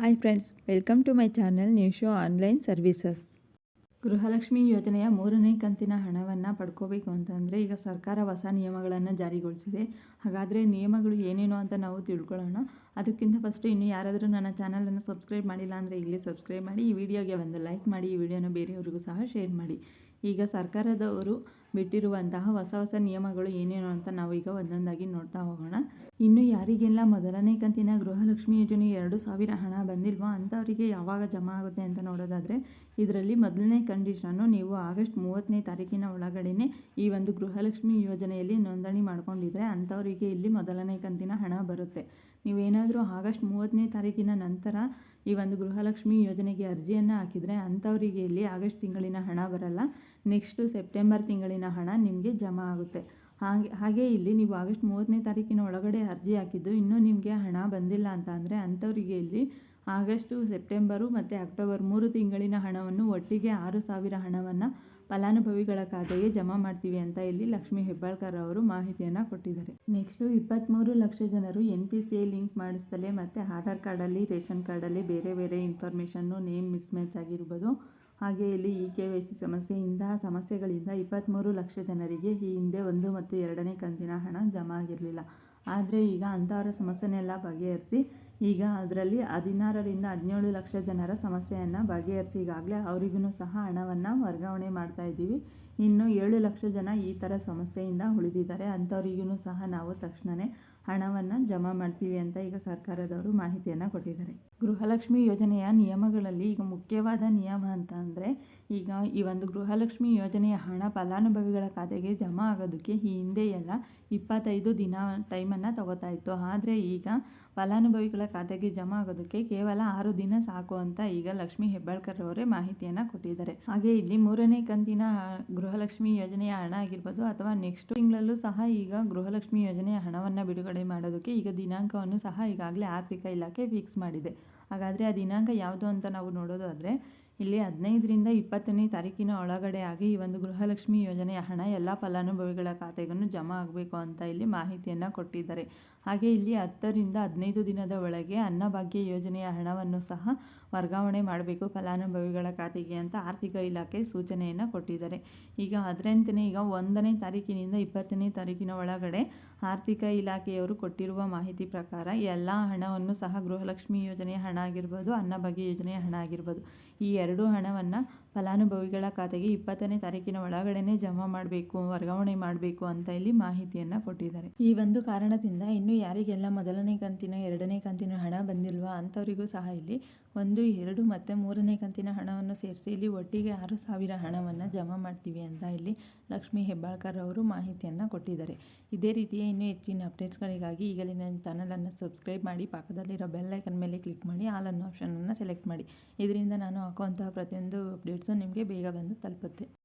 Hi friends welcome to my channel new show online services Gruhalakshmi ಯೋಜನೆಯ ಮೂರನೇ ಕಂತಿನ ಹಣವನ್ನು ಪಡ್ಕೋಬೇಕು ಅಂತಂದರೆ ಈಗ ಸರ್ಕಾರ ಹೊಸ ನಿಯಮಗಳನ್ನು ಜಾರಿಗೊಳಿಸಿದೆ. ಹಾಗಾದರೆ ನಿಯಮಗಳು ಏನೇನು ಅಂತ ನಾವು ತಿಳ್ಕೊಳ್ಳೋಣ. ಅದಕ್ಕಿಂತ ಫಸ್ಟ್ ಇನ್ನು ಯಾರಾದರೂ ನನ್ನ ಚಾನಲನ್ನು ಸಬ್ಸ್ಕ್ರೈಬ್ ಮಾಡಿಲ್ಲ ಅಂದರೆ ಇಲ್ಲಿ ಸಬ್ಸ್ಕ್ರೈಬ್ ಮಾಡಿ, ಈ ವಿಡಿಯೋಗೆ ಒಂದು ಲೈಕ್ ಮಾಡಿ, ಈ ವಿಡಿಯೋನ ಬೇರೆಯವ್ರಿಗೂ ಸಹ ಶೇರ್ ಮಾಡಿ. ಈಗ ಸರ್ಕಾರದವರು ಬಿಟ್ಟಿರುವಂತಹ ಹೊಸ ಹೊಸ ನಿಯಮಗಳು ಏನೇನು ಅಂತ ನಾವು ಈಗ ಒಂದೊಂದಾಗಿ ನೋಡ್ತಾ ಹೋಗೋಣ. ಇನ್ನು ಯಾರಿಗೆಲ್ಲ ಮೊದಲನೇ ಕಂತಿನ ಗೃಹಲಕ್ಷ್ಮಿ ಯೋಜನೆ ಎರಡು ಸಾವಿರ ಹಣ ಬಂದಿಲ್ವೋ ಅಂಥವರಿಗೆ ಯಾವಾಗ ಜಮಾ ಆಗುತ್ತೆ ಅಂತ ನೋಡೋದಾದರೆ, ಇದರಲ್ಲಿ ಮೊದಲನೇ ಕಂಡೀಷನ್ನು ನೀವು ಆಗಸ್ಟ್ ಮೂವತ್ತನೇ ತಾರೀಕಿನ ಒಳಗಡೆನೆ ಈ ಒಂದು ಗೃಹಲಕ್ಷ್ಮಿ ಯೋಜನೆಯಲ್ಲಿ ನೋಂದಣಿ ಮಾಡ್ಕೊಂಡಿದ್ರೆ ಅಂಥವರಿಗೆ ಇಲ್ಲಿ ಮೊದಲನೇ ಕಂತಿನ ಹಣ ಬರುತ್ತೆ. ನೀವೇನಾದರೂ ಆಗಸ್ಟ್ ಮೂವತ್ತನೇ ತಾರೀಕಿನ ನಂತರ ಈ ಒಂದು ಗೃಹಲಕ್ಷ್ಮಿ ಯೋಜನೆಗೆ ಅರ್ಜಿಯನ್ನು ಹಾಕಿದರೆ ಅಂಥವರಿಗೆ ಇಲ್ಲಿ ಆಗಸ್ಟ್ ತಿಂಗಳಿನ ಹಣ ಬರಲ್ಲ. ನೆಕ್ಸ್ಟು ಸೆಪ್ಟೆಂಬರ್ ತಿಂಗಳಿನ ಹಣ ನಿಮಗೆ ಜಮಾ ಆಗುತ್ತೆ. ಹಾಗೆ ಹಾಗೆ ಇಲ್ಲಿ ನೀವು ಆಗಸ್ಟ್ ಮೂವತ್ತನೇ ತಾರೀಕಿನ ಒಳಗಡೆ ಅರ್ಜಿ ಹಾಕಿದ್ದು ಇನ್ನೂ ನಿಮಗೆ ಹಣ ಬಂದಿಲ್ಲ ಅಂತ ಅಂದರೆ ಅಂಥವರಿಗೆ ಇಲ್ಲಿ ಆಗಸ್ಟು, ಸೆಪ್ಟೆಂಬರು ಮತ್ತು ಅಕ್ಟೋಬರ್ ಮೂರು ತಿಂಗಳಿನ ಹಣವನ್ನು ಒಟ್ಟಿಗೆ ಆರು ಸಾವಿರ ಹಣವನ್ನು ಫಲಾನುಭವಿಗಳ ಖಾತೆಗೆ ಜಮಾ ಮಾಡ್ತೀವಿ ಅಂತ ಇಲ್ಲಿ ಲಕ್ಷ್ಮೀ ಹೆಬ್ಬಾಳ್ಕರ್ ಅವರು ಮಾಹಿತಿಯನ್ನು ಕೊಟ್ಟಿದ್ದಾರೆ. ನೆಕ್ಸ್ಟು ಇಪ್ಪತ್ತ್ಮೂರು ಲಕ್ಷ ಜನರು ಎನ್ ಪಿ ಸಿ ಲಿಂಕ್ ಮಾಡಿಸ್ತಲೇ ಮತ್ತು ಆಧಾರ್ ಕಾರ್ಡಲ್ಲಿ, ರೇಷನ್ ಕಾರ್ಡಲ್ಲಿ ಬೇರೆ ಬೇರೆ ಇನ್ಫಾರ್ಮೇಷನ್ನು ನೇಮ್ ಮಿಸ್ ಮ್ಯಾಚ್ ಆಗಿರ್ಬೋದು. ಹಾಗೆ ಇಲ್ಲಿ ಇ ಕೆ ವೈ ಸಿ ಸಮಸ್ಯೆಯಿಂದ, ಸಮಸ್ಯೆಗಳಿಂದ ಇಪ್ಪತ್ತ್ಮೂರು ಲಕ್ಷ ಜನರಿಗೆ ಈ ಹಿಂದೆ ಒಂದು ಮತ್ತು ಎರಡನೇ ಕಂತಿನ ಹಣ ಜಮಾ ಆಗಿರಲಿಲ್ಲ. ಆದರೆ ಈಗ ಅಂಥವರ ಸಮಸ್ಯೆನೆಲ್ಲ ಬಗೆಹರಿಸಿ ಈಗ ಅದರಲ್ಲಿ ಹದಿನಾರರಿಂದ ಹದಿನೇಳು ಲಕ್ಷ ಜನರ ಸಮಸ್ಯೆಯನ್ನು ಬಗೆಹರಿಸಿ ಈಗಾಗಲೇ ಅವರಿಗೂ ಸಹ ಹಣವನ್ನು ವರ್ಗಾವಣೆ ಮಾಡ್ತಾ ಇದ್ದೀವಿ. ಇನ್ನು ಏಳು ಲಕ್ಷ ಜನ ಈ ಥರ ಸಮಸ್ಯೆಯಿಂದ ಉಳಿದಿದ್ದಾರೆ. ಅಂಥವರಿಗೂ ಸಹ ನಾವು ತಕ್ಷಣವೇ ಹಣವನ್ನು ಜಮಾ ಮಾಡ್ತೀವಿ ಅಂತ ಈಗ ಸರ್ಕಾರದವರು ಮಾಹಿತಿಯನ್ನು ಕೊಟ್ಟಿದ್ದಾರೆ. ಗೃಹಲಕ್ಷ್ಮಿ ಯೋಜನೆಯ ನಿಯಮಗಳಲ್ಲಿ ಈಗ ಮುಖ್ಯವಾದ ನಿಯಮ ಅಂತ ಅಂದರೆ ಈಗ ಈ ಒಂದು ಗೃಹಲಕ್ಷ್ಮಿ ಯೋಜನೆಯ ಹಣ ಫಲಾನುಭವಿಗಳ ಖಾತೆಗೆ ಜಮಾ ಆಗೋದಕ್ಕೆ ಈ ಹಿಂದೆ ಎಲ್ಲ ಇಪ್ಪತ್ತೈದು ದಿನ ಟೈಮನ್ನು ತಗೋತಾ ಇತ್ತು. ಆದರೆ ಈಗ ಫಲಾನುಭವಿಗಳ ಖಾತೆಗೆ ಜಮಾ ಆಗೋದಕ್ಕೆ ಕೇವಲ ಆರು ದಿನ ಸಾಕು ಅಂತ ಈಗ ಲಕ್ಷ್ಮೀ ಹೆಬ್ಬಾಳ್ಕರ್ ಅವರೇ ಮಾಹಿತಿಯನ್ನು ಕೊಟ್ಟಿದ್ದಾರೆ. ಹಾಗೆ ಇಲ್ಲಿ ಮೂರನೇ ಕಂತಿನ ಗೃಹಲಕ್ಷ್ಮಿ ಯೋಜನೆಯ ಹಣ ಆಗಿರ್ಬೋದು ಅಥವಾ ನೆಕ್ಸ್ಟ್ ತಿಂಗಳಲ್ಲೂ ಸಹ ಈಗ ಗೃಹಲಕ್ಷ್ಮಿ ಯೋಜನೆಯ ಹಣವನ್ನು ಬಿಡುಗಡೆ ಮಾಡೋದಕ್ಕೆ ಈಗ ದಿನಾಂಕವನ್ನು ಸಹ ಈಗಾಗಲೇ ಆರ್ಥಿಕ ಇಲಾಖೆ ಫಿಕ್ಸ್ ಮಾಡಿದೆ. ಹಾಗಾದ್ರೆ ಆ ದಿನಾಂಕ ಯಾವುದು ಅಂತ ನಾವು ನೋಡೋದಾದರೆ ಇಲ್ಲಿ ಹದಿನೈದರಿಂದ ಇಪ್ಪತ್ತನೇ ತಾರೀಕಿನ ಒಳಗಡೆ ಆಗಿ ಈ ಒಂದು ಗೃಹಲಕ್ಷ್ಮಿ ಯೋಜನೆಯ ಹಣ, ಎಲ್ಲ ಫಲಾನುಭವಿಗಳ ಖಾತೆಗೂ ಜಮಾ ಆಗಬೇಕು ಅಂತ ಇಲ್ಲಿ ಮಾಹಿತಿಯನ್ನು ಕೊಟ್ಟಿದ್ದಾರೆ. ಹಾಗೆ ಇಲ್ಲಿ ಹತ್ತರಿಂದ ಹದಿನೈದು ದಿನದ ಒಳಗೆ ಅನ್ನಭಾಗ್ಯ ಯೋಜನೆಯ ಹಣವನ್ನು ಸಹ ವರ್ಗಾವಣೆ ಮಾಡಬೇಕು ಫಲಾನುಭವಿಗಳ ಖಾತೆಗೆ ಅಂತ ಆರ್ಥಿಕ ಇಲಾಖೆ ಸೂಚನೆಯನ್ನು ಕೊಟ್ಟಿದ್ದಾರೆ. ಈಗ ಅದರಂತೆಯೇ ಈಗ ಒಂದನೇ ತಾರೀಕಿನಿಂದ ಇಪ್ಪತ್ತನೇ ತಾರೀಕಿನ ಒಳಗಡೆ ಆರ್ಥಿಕ ಇಲಾಖೆಯವರು ಕೊಟ್ಟಿರುವ ಮಾಹಿತಿ ಪ್ರಕಾರ ಎಲ್ಲ ಹಣವನ್ನು ಸಹ ಗೃಹಲಕ್ಷ್ಮಿ ಯೋಜನೆಯ ಹಣ ಆಗಿರ್ಬೋದು, ಅನ್ನಭಾಗ್ಯ ಯೋಜನೆಯ ಹಣ ಆಗಿರ್ಬೋದು, ಈ ಎರಡೂ ಹಣವನ್ನು ಫಲಾನುಭವಿಗಳ ಖಾತೆಗೆ ಇಪ್ಪತ್ತನೇ ತಾರೀಕಿನ ಒಳಗಡೆನೆ ಜಮಾ ಮಾಡಬೇಕು, ವರ್ಗಾವಣೆ ಮಾಡಬೇಕು ಅಂತ ಇಲ್ಲಿ ಮಾಹಿತಿಯನ್ನು ಕೊಟ್ಟಿದ್ದಾರೆ. ಈ ಒಂದು ಕಾರಣದಿಂದ ಇನ್ನು ಯಾರಿಗೆಲ್ಲ ಮೊದಲನೇ ಕಂತಿನ, ಎರಡನೇ ಕಂತಿನ ಹಣ ಬಂದಿಲ್ವಾ ಅಂಥವರಿಗೂ ಸಹ ಇಲ್ಲಿ ಒಂದು, ಎರಡು ಮತ್ತು ಮೂರನೇ ಕಂತಿನ ಹಣವನ್ನು ಸೇರಿಸಿ ಇಲ್ಲಿ ಒಟ್ಟಿಗೆ ಆರು ಸಾವಿರ ಹಣವನ್ನು ಜಮಾ ಮಾಡ್ತೀವಿ ಅಂತ ಇಲ್ಲಿ ಲಕ್ಷ್ಮೀ ಹೆಬ್ಬಾಳ್ಕರ್ ಅವರು ಮಾಹಿತಿಯನ್ನು ಕೊಟ್ಟಿದ್ದಾರೆ. ಇದೇ ರೀತಿಯ ಇನ್ನೂ ಹೆಚ್ಚಿನ ಅಪ್ಡೇಟ್ಸ್ಗಳಿಗಾಗಿ ಈಗಲೇ ನನ್ನ ಚಾನಲನ್ನು ಸಬ್ಸ್ಕ್ರೈಬ್ ಮಾಡಿ, ಪಕ್ಕದಲ್ಲಿರೋ ಬೆಲ್ ಐಕನ್ ಮೇಲೆ ಕ್ಲಿಕ್ ಮಾಡಿ, ಆಲ್ ಅನ್ನೋ ಆಪ್ಷನನ್ನು ಸೆಲೆಕ್ಟ್ ಮಾಡಿ. ಇದರಿಂದ ನಾನು ಹಾಕುವಂತಹ ಪ್ರತಿಯೊಂದು ಅಪ್ಡೇಟ್ಸು ನಿಮಗೆ ಬೇಗ ಬಂದು ತಲುಪುತ್ತೆ.